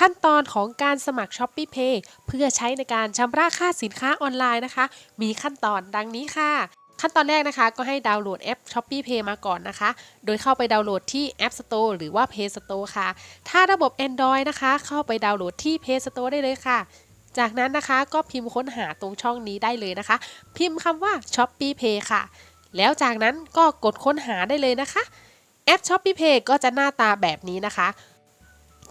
ขั้นตอนของการสมัคร s h o p e e Pay เพื่อใช้ในการชำระค่าสินค้าออนไลน์นะคะ มีขั้นตอนดังนี้ค่ะ ขั้นตอนแรกนะคะ ก็ให้ดาวน์โหลดแอป s h o p e e Pay มาก่อนนะคะ โดยเข้าไปดาวน์โหลดที่ App Store หรือว่า Play Store ค่ะ ถ้าระบบ Android นะคะ เข้าไปดาวน์โหลดที่ Play Store ได้เลยค่ะจากนั้นนะคะก็พิมพ์ค้นหาตรงช่องนี้ได้เลยนะคะ พิมพ์คำว่า s h o p e e Pay ค่ะ แล้วจากนั้นก็กดค้นหาได้เลยนะคะ แอป s h o p e e Pay ก็จะหน้าตาแบบนี้นะคะ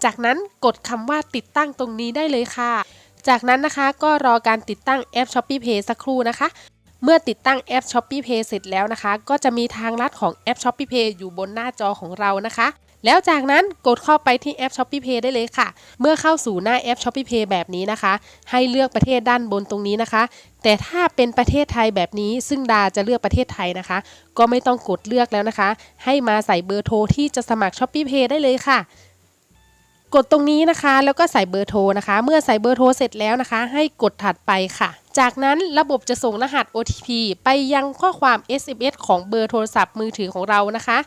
จากนั้นกดคำว่าติดตั้งตรงนี้ได้เลยค่ะ จากนั้นนะคะก็รอการติดตั้งแอป s h o p e e Pay สักครู่นะคะ เมื่อติดตั้งแอป s h o p e e Pay เสร็จแล้วนะคะ ก็จะมีทางลัดของแอป s h o p e e Pay อยู่บนหน้าจอของเรานะคะแล้วจากนั้นกดเข้าไปที่แอป s h o p e e Pay ได้เลยค่ะ เมื่อเข้าสู่หน้าแอป s h o p e e Pay แบบนี้นะคะ ให้เลือกประเทศด้านบนตรงนี้นะคะ แต่ถ้าเป็นประเทศไทยแบบนี้ ซึ่งดาจะเลือกประเทศไทยนะคะ ก็ไม่ต้องกดเลือกแล้วนะคะ ให้มาใส่เบอร์โทรที่จะสมัคร s h o p e e Pay ได้เลยค่ะ กดตรงนี้นะคะ แล้วก็ใส่เบอร์โทรนะคะ เมื่อใส่เบอร์โทรเสร็จแล้วนะคะ ให้กดถัดไปค่ะ จากนั้นระบบจะส่งรหัส OTP ไปยังข้อความ SMS ของเบอร์โทรศัพท์มือถือของเรานะคะ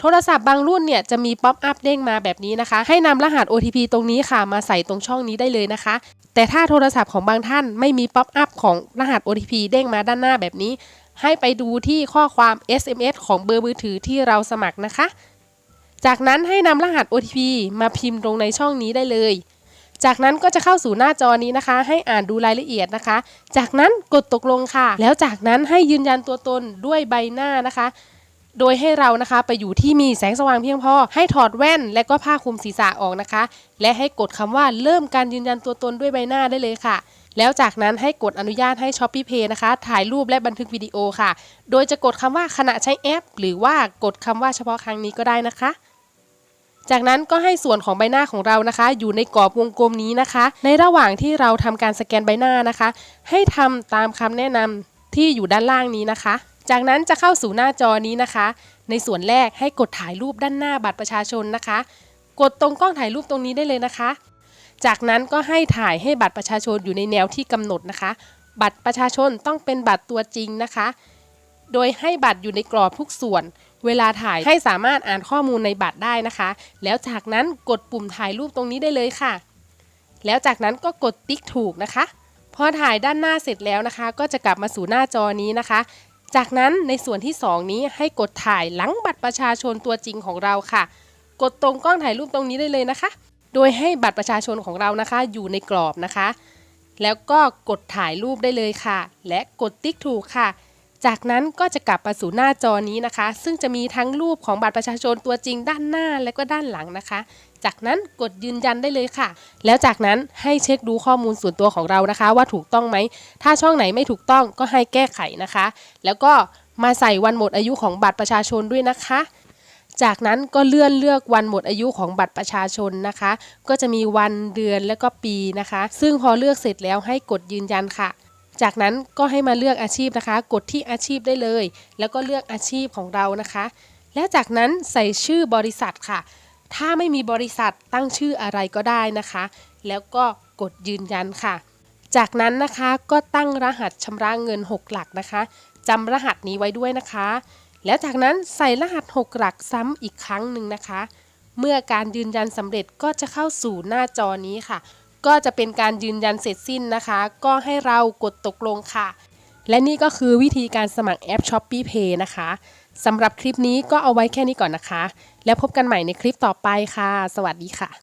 โทรศัพท์บางรุ่นเนี่ยจะมีป๊อปอัพเด้งมาแบบนี้นะคะ ให้นำรหัส OTP ตรงนี้ค่ะ มาใส่ตรงช่องนี้ได้เลยนะคะ แต่ถ้าโทรศัพท์ของบางท่านไม่มีป๊อปอัพของรหัส OTP เด้งมาด้านหน้าแบบนี้ ให้ไปดูที่ข้อความ SMS ของเบอร์มือถือที่เราสมัครนะคะ จากนั้นให้นำรหัส OTP มาพิมพ์ตรงในช่องนี้ได้เลย จากนั้นก็จะเข้าสู่หน้าจอนี้นะคะ ให้อ่านดูรายละเอียดนะคะ จากนั้นกดตกลงค่ะ แล้วจากนั้นให้ยืนยันตัวตนด้วยใบหน้านะคะ โดยให้เรานะคะไปอยู่ที่มีแสงสว่างเพียงพอ ให้ถอดแว่นและก็ผ้าคลุมศีรษะออกนะคะ และให้กดคำว่าเริ่มการยืนยันตัวตนด้วยใบหน้าได้เลยค่ะแล้วจากนั้นให้กดอนุญาตให้ s h o p e e Pay นะคะ ถ่ายรูปและบันทึกวิดีโอค่ะ โดยจะกดคำว่าขณะใช้แอป หรือว่ากดคำว่าเฉพาะครั้งนี้ก็ได้นะคะ จากนั้นก็ให้ส่วนของใบหน้าของเรานะคะ อยู่ในกรอบวงกลมนี้นะคะ ในระหว่างที่เราทำการสแกนใบหน้านะคะ ให้ทำตามคำแนะนำที่อยู่ด้านล่างนี้นะคะ จากนั้นจะเข้าสู่หน้าจอนี้นะคะ ในส่วนแรกให้กดถ่ายรูปด้านหน้าบัตรประชาชนนะคะ กดตรงกล้องถ่ายรูปตรงนี้ได้เลยนะคะ จากนั้นก็ให้ถ่ายให้บัตรประชาชนอยู่ในแนวที่กำหนดนะคะ บัตรประชาชนต้องเป็นบัตรตัวจริงนะคะ โดยให้บัตรอยู่ในกรอบทุกส่วน เวลาถ่ายให้สามารถอ่านข้อมูลในบัตรได้นะคะ แล้วจากนั้นกดปุ่มถ่ายรูปตรงนี้ได้เลยค่ะ แล้วจากนั้นก็กดติ๊กถูกนะคะ พอถ่ายด้านหน้าเสร็จแล้วนะคะ ก็จะกลับมาสู่หน้าจอนี้นะคะ จากนั้นในส่วนที่ 2 นี้ให้กดถ่ายหลังบัตรประชาชนตัวจริงของเราค่ะ กดตรงกล้องถ่ายรูปตรงนี้ได้เลยนะคะ โดยให้บัตรประชาชนของเรานะคะ อยู่ในกรอบนะคะ แล้วก็กดถ่ายรูปได้เลยค่ะ และกดติ๊กถูกค่ะ จากนั้นก็จะกลับมาสู่หน้าจอนี้นะคะ ซึ่งจะมีทั้งรูปของบัตรประชาชนตัวจริงด้านหน้าและก็ด้านหลังนะคะ จากนั้นกดยืนยันได้เลยค่ะ แล้วจากนั้นให้เช็คดูข้อมูลส่วนตัวของเรานะคะ ว่าถูกต้องไหม ถ้าช่องไหนไม่ถูกต้องก็ให้แก้ไขนะคะ แล้วก็มาใส่วันหมดอายุของบัตรประชาชนด้วยนะคะจากนั้นก็เลื่อนเลือกวันหมดอายุของบัตรประชาชนนะคะ ก็จะมีวันเดือนและก็ปีนะคะ ซึ่งพอเลือกเสร็จแล้วให้กดยืนยันค่ะ จากนั้นก็ให้มาเลือกอาชีพนะคะ กดที่อาชีพได้เลย แล้วก็เลือกอาชีพของเรานะคะ แล้วจากนั้นใส่ชื่อบริษัทค่ะ ถ้าไม่มีบริษัทตั้งชื่ออะไรก็ได้นะคะ แล้วก็กดยืนยันค่ะ จากนั้นนะคะก็ตั้งรหัสชำระเงิน 6 หลักนะคะจำรหัสนี้ไว้ด้วยนะคะ แล้วจากนั้นใส่รหัส 6 หลักซ้ำอีกครั้งหนึ่งนะคะ เมื่อการยืนยันสำเร็จก็จะเข้าสู่หน้าจอนี้ค่ะ ก็จะเป็นการยืนยันเสร็จสิ้นนะคะ ก็ให้เรากดตกลงค่ะ และนี่ก็คือวิธีการสมัครแอป s h o p e e Pay นะคะสำหรับคลิปนี้ก็เอาไว้แค่นี้ก่อนนะคะ แล้วพบกันใหม่ในคลิปต่อไปค่ะ สวัสดีค่ะ